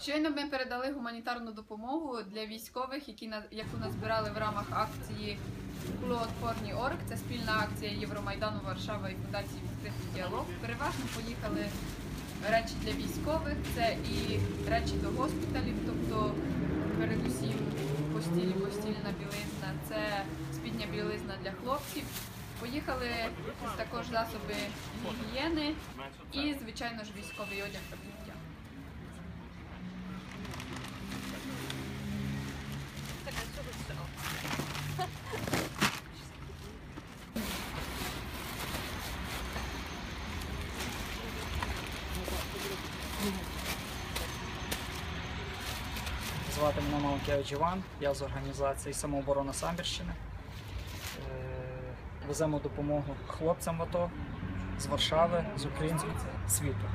Щойно ми передали гуманітарну допомогу для військових, які яку назбирали в рамках акції Кулоотпорні. Це спільна акція Євромайдану Варшава і Фундації Відкритий діалог. Переважно поїхали речі для військових, це і речі до госпіталів, тобто передусім постілі, постільна білизна, це спідня білизна для хлопців. Поїхали також засоби гігієни і, звичайно ж, військовий одяг та взуття. Звати мене Маланкевич Іван, я з організації самооборона Самбірщини. Веземо допомогу хлопцям в АТО з Варшави, з українського світу.